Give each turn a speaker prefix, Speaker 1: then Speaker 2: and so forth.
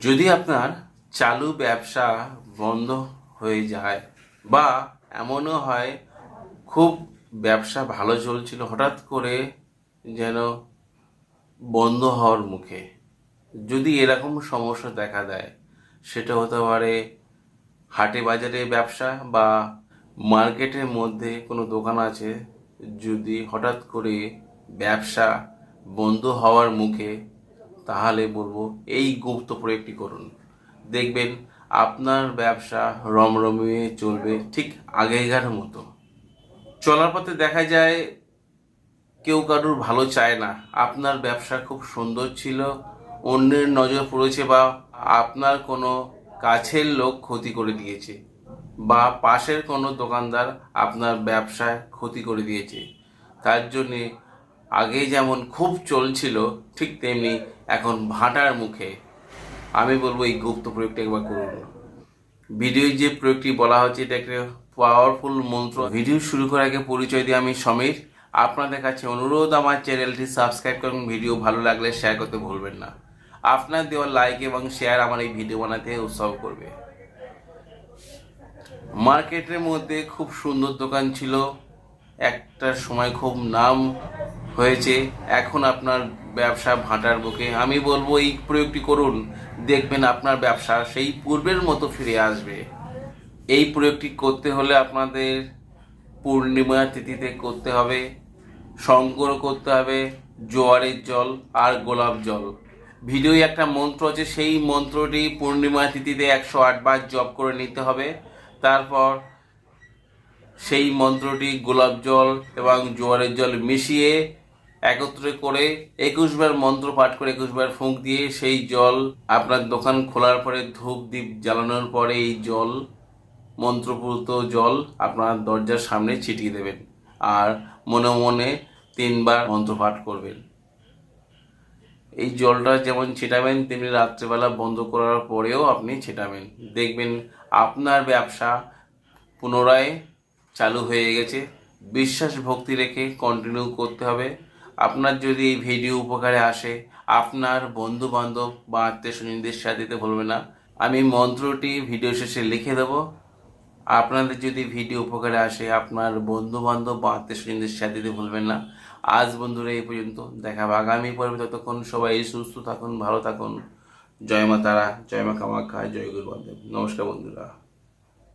Speaker 1: যদি আপনার চালু ব্যবসা বন্ধ হয়ে যায় বা এমনও হয়, খুব ব্যবসা ভালো চলছিল, হঠাৎ করে যেন বন্ধ হওয়ার মুখে। যদি এরকম সমস্যা দেখা দেয়, সেটা হতে পারে হাটে বাজারে ব্যবসা বা মার্কেটের মধ্যে কোনো দোকান আছে, যদি হঠাৎ করে ব্যবসা বন্ধ হওয়ার মুখে তাহলে বলব এই গুপ্ত প্রয়োগটি করুন দেখবেন আপনার ব্যবসা রমরমিয়ে চলবে ঠিক আগেকার মতো। চলার পথে দেখা যায় কেউ কারুর ভালো চায় না। আপনার ব্যবসা খুব সুন্দর ছিল, অন্যের নজর পড়েছে বা আপনার কোনো কাছের লোক ক্ষতি করে দিয়েছে বা পাশের কোনো দোকানদার আপনার ব্যবসায় ক্ষতি করে দিয়েছে। তার জন্যে আগে যেমন খুব চলছিল, ঠিক তেমনি এখন ভাটার মুখে। আমি বলব এই গুপ্ত প্রয়োগটা একবার করুন। ভিডিও যে প্রয়োগটি বলা হচ্ছে, এটা একটা পাওয়ারফুল মন্ত্র। ভিডিও শুরু করার আগে পরিচয় দিয়ে আমি সমীর। আপনাদের কাছে অনুরোধ, আমার চ্যানেলটি সাবস্ক্রাইব করুন। ভিডিও ভালো লাগলে শেয়ার করতে ভুলবেন না। আপনার দেওয়া লাইক এবং শেয়ার আমার এই ভিডিও বানাতে উৎসাহ করবে। মার্কেটের মধ্যে খুব সুন্দর দোকান ছিল। একটা সময় খুব নাম হয়েছে। এখন আপনার ব্যবসা ভাটার বুকে। আমি বলব, এই প্রয়োগটি করুন। দেখবেন আপনার ব্যবসা সেই পূর্বের মতো ফিরে আসবে। এই প্রয়োগটি করতে হলে আপনাদের পূর্ণিমা তিথিতে করতে হবে। সংগ্রহ করতে হবে জোয়ারের জল আর গোলাপ জল। ভিডিওয় একটা মন্ত্র আছে, সেই মন্ত্রটি পূর্ণিমা তিথিতে একশো আটবার জপ করে নিতে হবে। তারপর সেই মন্ত্রটি গোলাপ জল এবং জোয়ারের জল মিশিয়ে একত্রে করে একুশবার মন্ত্র পাঠ করে একুশবার ফুঁক দিয়ে সেই জল আপনার দোকান খোলার পরে ধূপ দ্বীপ জ্বালানোর পরে এই জল, মন্ত্রপুত জল আপনার দরজার সামনে ছিটিয়ে দেবেন আর মনে মনে তিনবার মন্ত্র পাঠ করবেন। এই জলটা যেমন ছিটাবেন, তেমনি রাত্রেবেলা বন্ধ করার পরেও আপনি ছিটাবেন। দেখবেন আপনার ব্যবসা পুনরায় চালু হয়ে গেছে। বিশ্বাস ভক্তি রেখে কন্টিনিউ করতে হবে। আপনার যদি এই ভিডিও উপকারে আসে, আপনার বন্ধু বান্ধব বা আত্মীয় স্বজনদের সাথে দিতে ভুলবে না। আমি মন্ত্রটি ভিডিও শেষে লিখে দেবো। আপনাদের যদি ভিডিও উপকারে আসে, আপনার বন্ধু বান্ধব বা আত্মীয় স্বজনদের সাথে দিতে ভুলবেন না। আজ বন্ধুরা এই পর্যন্ত। দেখা আগামী পর্বে। ততক্ষণ সবাই সুস্থ থাকুন, ভালো থাকুন। জয় মা তারা, জয় মা কামাখ্যা, জয় গুরু নমস্কার বন্ধুরা।